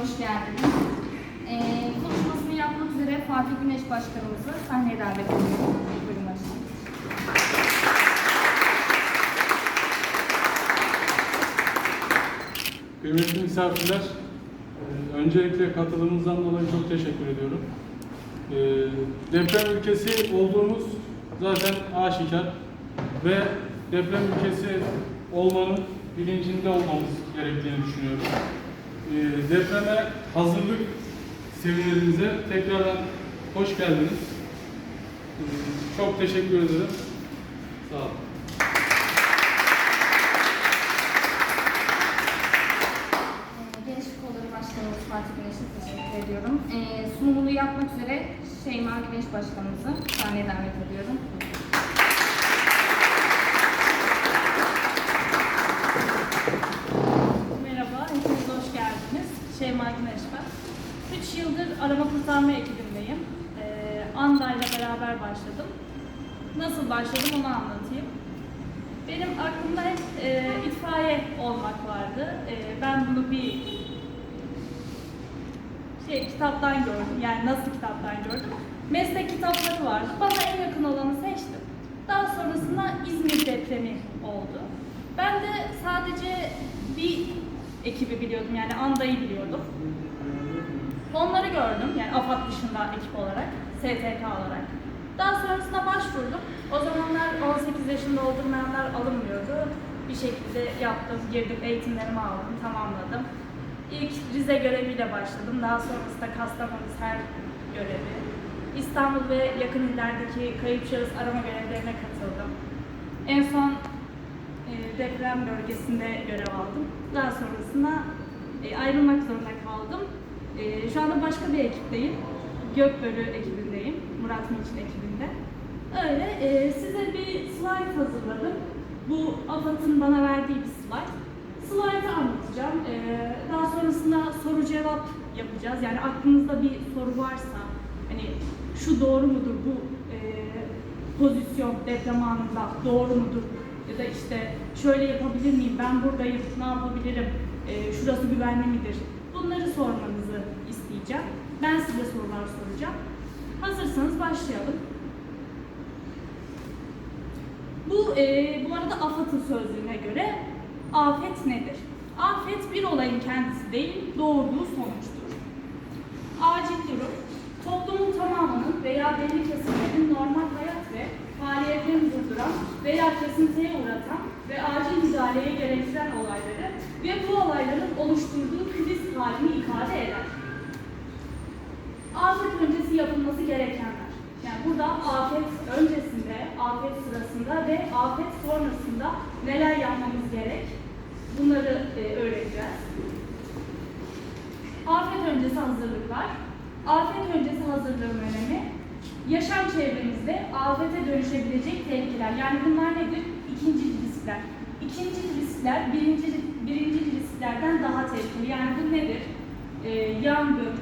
hoş geldiniz. Ee, konuşmasını yapmak üzere Fatih Güneş Başkanımızı sahneye davet ediyorum. Buyurun başkanım. Kıymetli misafirler, e, öncelikle katılımınızdan dolayı çok teşekkür ediyorum. E, Deprem ülkesi olduğumuz zaten aşikar ve deprem ülkesi olmanın bilincinde olmamız gerektiğini düşünüyorum. E, Depreme hazırlık seminerimize tekrardan hoş geldiniz. E, Çok teşekkür ederim. Sağ olun. Ee, Başkanımız teşekkür ediyorum. Ee, sunumunu yapmak üzere Şeyma Güneş Başkanımızı sahneye davet ediyorum. Merhaba, hepiniz hoş geldiniz. Şeyma Güneş ben. 3 yıldır arama kurtarma ekibindeyim. Ee, Anda ile beraber başladım. Nasıl başladım onu anlatayım. Benim aklımda hep e, itfaiye olmak vardı. E, ben bunu bir şey kitaptan gördüm. Yani nasıl kitaptan gördüm? Meslek kitapları var. Bana en yakın olanı seçtim. Daha sonrasında İzmir depremi oldu. Ben de sadece bir ekibi biliyordum. Yani Anda'yı biliyordum. Onları gördüm. Yani AFAD dışında ekip olarak, STK olarak. Daha sonrasında başvurdum. O zamanlar 18 yaşında doldurmayanlar alınmıyordu. Bir şekilde yaptım, girdim, eğitimlerimi aldım, tamamladım. İlk Rize göreviyle başladım. Daha sonrasında Kastamonu Ser görevi. İstanbul ve yakın illerdeki kayıp arama görevlerine katıldım. En son deprem bölgesinde görev aldım. Daha sonrasında e, ayrılmak zorunda kaldım. E, şu anda başka bir ekipteyim. Gökbörü ekibindeyim. Murat Milçin ekibinde. Öyle. e, size bir slide hazırladım. Bu AFAD'ın bana verdiği bir slide. Slide'ı anlatacağım. Daha sonrasında soru cevap yapacağız. Yani aklınızda bir soru varsa, hani şu doğru mudur bu pozisyon deprem anında doğru mudur? Ya da işte şöyle yapabilir miyim, ben buradayım, ne yapabilirim, e, şurası güvenli midir? Bunları sormanızı isteyeceğim. Ben size sorular soracağım. Hazırsanız başlayalım. Bu, e, bu arada AFAD'ın sözlüğüne göre afet nedir? Afet bir olayın kendisi değil, doğurduğu sonuçtur. Acil durum, toplumun tamamının veya belli kesimlerin normal hayat ve faaliyetlerini durduran veya kesintiye uğratan ve acil müdahaleye gerektiren olayları ve bu olayların oluşturduğu kriz halini ifade eder. Afet öncesi yapılması gerekenler. Yani burada afet öncesinde, afet sırasında ve afet sonrasında neler yapmamız gerek? Bunları e, öğreneceğiz. Afet öncesi hazırlıklar. Afet öncesi hazırlığın önemi. Yaşam çevremizde afete dönüşebilecek tehlikeler. Yani bunlar nedir? İkinci riskler. İkinci riskler birinci, birinci risklerden daha tehlikeli. Yani bu nedir? Ee, yangın,